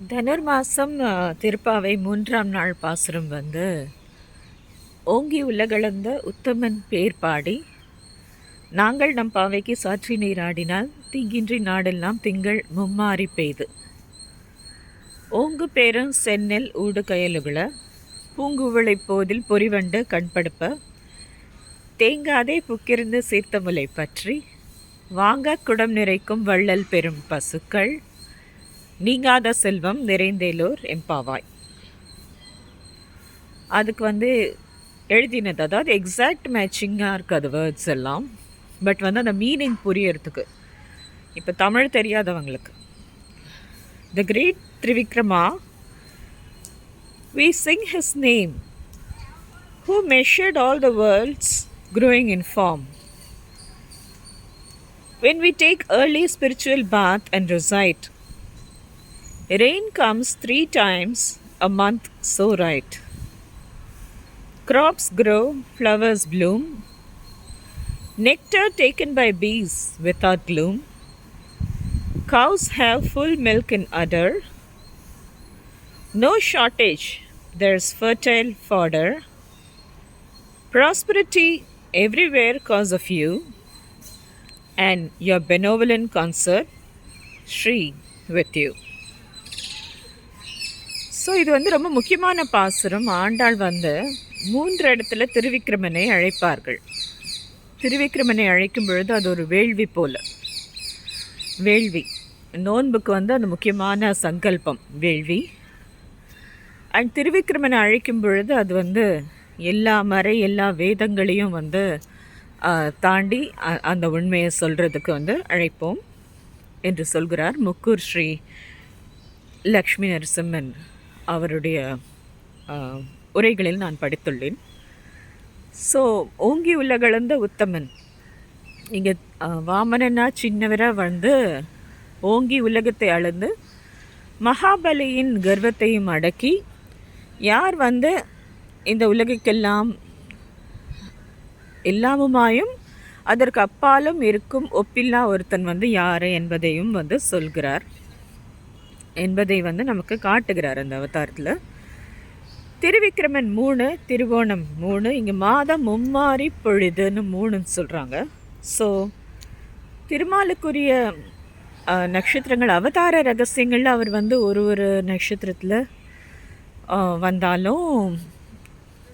தனுர்மாசம் திருப்பாவை மூன்றாம் நாள் பாசுரம் வந்து ஓங்கி உலகளந்த உத்தமன் பேர் பாடி நாங்கள் நம் பாவைக்கு சாற்றி நீராடினால் தீங்கின்றி நாடெல்லாம் திங்கள் மும்மாறி பெய்து. ஓங்கு பேரும் சென்னல் ஊடு கயலுகள பூங்குவளை போதில் பொறிவண்டு கண்படுப்ப தேங்காதே புக்கிருந்து சீர்த்தமுலை பற்றி வாங்க குடம் நிறைக்கும் வள்ளல் பெரும் பசுக்கள் நீங்காத செல்வம் நிறைந்தேலோர் எம்பாவாய். அதுக்கு வந்து எழுதினது அதாவது எக்ஸாக்ட் மேட்சிங்காக இருக்காது வேர்ட்ஸ் எல்லாம் பட் வந்து அந்த மீனிங் புரியறதுக்கு. இப்போ தமிழ் தெரியாதவங்களுக்கு. The great Trivikrama we sing his name who measured all the worlds growing in form. When we take early spiritual bath and recite, rain comes three times a month so right. Crops grow, flowers bloom, nectar taken by bees without gloom. Cows have full milk in udder, no shortage, there's fertile fodder. Prosperity everywhere cause of you and your benevolent concert, Shri with you. So இது வந்து ரொம்ப முக்கியமான பாசுரம். ஆண்டாள் வந்து மூன்று இடத்துல திருவிக்கிரமனை அழைப்பார்கள். திருவிக்கிரமனை அழைக்கும் பொழுது அது ஒரு வேள்வி போல். வேள்வி. நோன்புக்கு வந்து அந்த முக்கியமான சங்கல்பம் வேள்வி. அண்ட் திருவிக்கிரமனை அழைக்கும் பொழுது அது வந்து எல்லா மறை எல்லா வேதங்களையும் வந்து தாண்டி அந்த உண்மையை சொல்கிறதுக்கு வந்து அழைப்போம் என்று சொல்கிறார் முக்கூர் ஸ்ரீ லக்ஷ்மி நரசிம்மன். அவருடைய உரைகளில் நான் படித்துள்ளேன். ஸோ ஓங்கி உலகளந்த உத்தமன். இங்கே வாமனனா சின்னவராக வந்து ஓங்கி உலகத்தை அளந்து மகாபலியின் கர்வத்தையும் அடக்கி யார் வந்து இந்த உலகுக்கெல்லாம் எல்லாமுமாயும் அதற்கு அப்பாலும் இருக்கும் ஒப்பில்லா ஒருத்தன் வந்து யார் என்பதையும் வந்து சொல்கிறார். என்பதை வந்து நமக்கு காட்டுகிறார் அந்த அவதாரத்தில். திருவிக்கிரமன் மூணு திருவோணம் மூணு இங்கே மாதம் மும்மாறி பொழுதுன்னு மூணுன்னு சொல்கிறாங்க ஸோ திருமாலுக்குரிய நட்சத்திரங்கள் அவதார ரகசியங்களில் அவர் வந்து ஒரு ஒரு நட்சத்திரத்தில் வந்தாலும்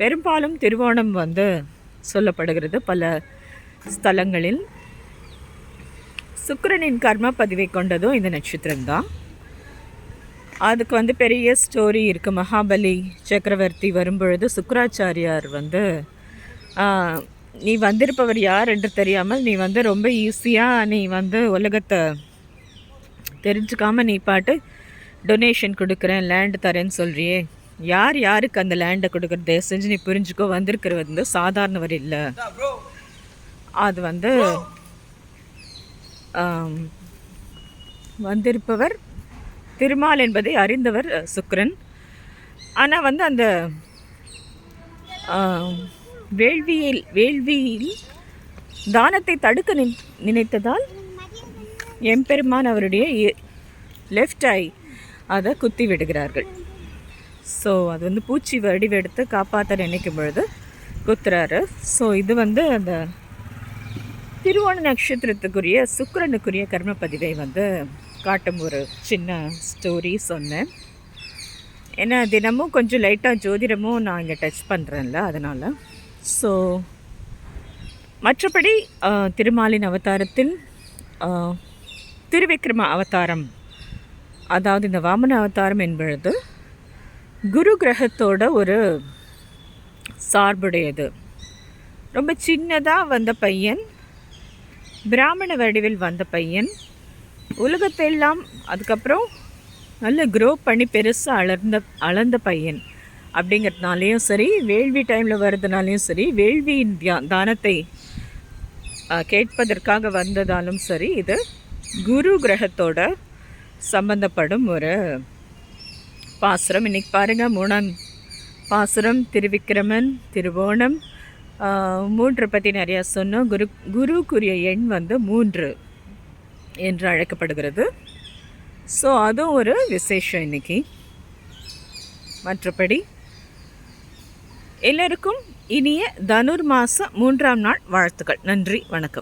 பெரும்பாலும் திருவோணம் வந்து சொல்லப்படுகிறது பல ஸ்தலங்களில். சுக்கரனின் கர்ம பதிவை கொண்டதும் இந்த நட்சத்திரம்தான். அதுக்கு வந்து பெரிய ஸ்டோரி இருக்குது மகாபலி சக்கரவர்த்தி வரும்பொழுது சுக்கராச்சாரியார் வந்து நீ வந்திருப்பவர் யார் என்று தெரியாமல் நீ வந்து ரொம்ப ஈஸியாக நீ வந்து உலகத்தை தெரிஞ்சுக்காமல் நீ பாட்டு டொனேஷன் கொடுக்குறேன் லேண்டு தரேன்னு சொல்கிறியே யார் யாருக்கு அந்த லேண்டை கொடுக்குறது? தயவு செஞ்சு நீ புரிஞ்சுக்கோ. வந்திருக்கிறது வந்து சாதாரணவர் இல்லை. அது வந்து வந்திருப்பவர் திருமால் என்பதை அறிந்தவர் சுக்ரன். ஆனால் வந்து அந்த வேள்வியில் வேள்வியில் தானத்தை தடுக்க நினைத்ததால் எம்பெருமான் அவருடைய லெஃப்ட் ஐ அதை குத்தி விடுகிறார்கள். ஸோ அது வந்து பூச்சி வடிவெடுத்து காப்பாற்ற நினைக்கும் பொழுது குத்துறாரு. ஸோ இது வந்து அந்த திருவோண நட்சத்திரத்துக்குரிய சுக்கரனுக்குரிய கர்மப்பதிவை வந்து காட்டும் ஒரு சின்ன ஸ்டோரி சொன்னேன். ஏன்னா தினமும் கொஞ்சம் லைட்டாக ஜோதிடமும் நான் இங்கே டச் பண்ணுறேன்ல அதனால். ஸோ மற்றபடி திருமாலின் அவதாரத்தில் திருவிக்ரம அவதாரம் அதாவது இந்த வாமன அவதாரம் என்பது குரு கிரகத்தோட ஒரு சார்புடையது. ரொம்ப சின்னதாக வந்த பையன் பிராமண வடிவில் வந்த பையன் உலகத்தெல்லாம் அதுக்கப்புறம் நல்ல க்ரோ பண்ணி பெருசாக அளர்ந்த அளர்ந்த பையன் அப்படிங்கிறதுனாலையும் சரி வேள்வி டைமில் வர்றதுனாலையும் சரி வேள்வியின் தியா தானத்தை கேட்பதற்காக வந்ததாலும் சரி இது குரு கிரகத்தோட சம்பந்தப்படும் ஒரு பாசுரம். இன்னைக்கு பாருங்கள் மூணாம் பாசுரம் திருவிக்கிரமன் திருவோணம். மூன்று பற்றி நிறையா சொன்னோம். குரு குருக்குரிய எண் வந்து மூன்று. என்று அழைக்கப்படுகிறது. ஸோ அதுவும் ஒரு விசேஷம் இன்னைக்கு. மற்றபடி எல்லோருக்கும் இனிய தனுர் மாதம் மூன்றாம் நாள் வாழ்த்துக்கள். நன்றி வணக்கம்.